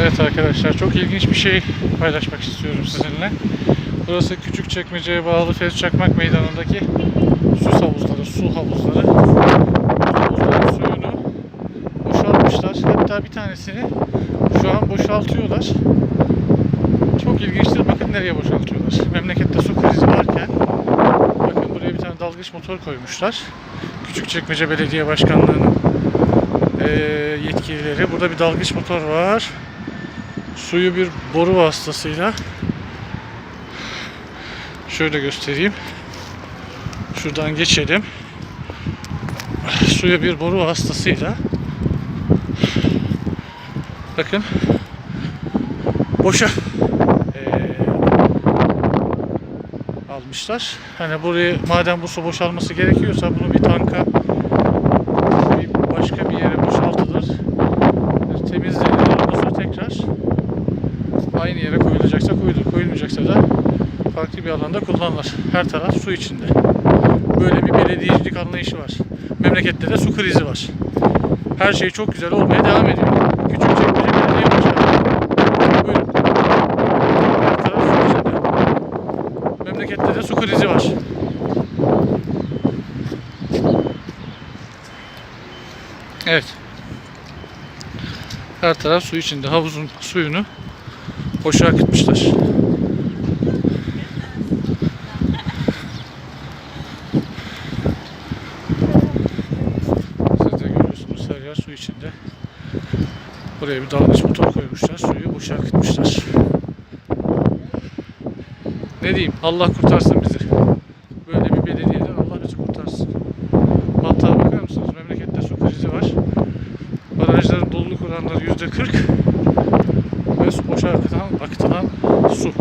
Evet arkadaşlar çok ilginç bir şey paylaşmak istiyorum sizinle. Burası Küçükçekmece'ye bağlı Ferit Çakmak Meydanı'ndaki süs havuzları, su havuzları. Havuzların suyunu boşaltmışlar. Hatta bir tanesini şu an boşaltıyorlar. Çok ilginçtir. Bakın nereye boşaltıyorlar. Memlekette su krizi varken bakın buraya bir tane dalgıç motor koymuşlar. Küçükçekmece Belediye Başkanlığı'nın yetkilileri. Burada bir dalgıç motor var. Suyu bir boru vasıtasıyla şöyle göstereyim. Şuradan geçelim. Suya bir boru vasıtasıyla bakın boşa almışlar. Hani burayı madem bu su boşalması gerekiyorsa bunu bir tanka bir başka bir yere boşaltılır. Temizlenir. Sonra tekrar aynı yere koyulacaksa koyulur, koyulmayacaksa da farklı bir alanda kullanılır. Her taraf su içinde. Böyle bir belediyecilik anlayışı var. Memlekette de su krizi var. Her şey çok güzel olmaya devam ediyor. Küçükçekmece Belediye Başkanı. Buyurun. Her taraf su içinde. Memlekette de su krizi var. Evet. Her taraf su içinde. Havuzun suyunu boşa akıtmışlar. Siz de görüyorsunuz her yer su içinde. Buraya bir dalgıç motor koymuşlar. Suyu boşa akıtmışlar. Ne diyeyim? Allah kurtarsın bizi. Böyle bir belediyeden Allah bizi kurtarsın. Hatta bakar mısınız? Memlekette su krizi var. Barajların doluluk oranları yüzde 40 ve su boşa akıtan, akıtılan su.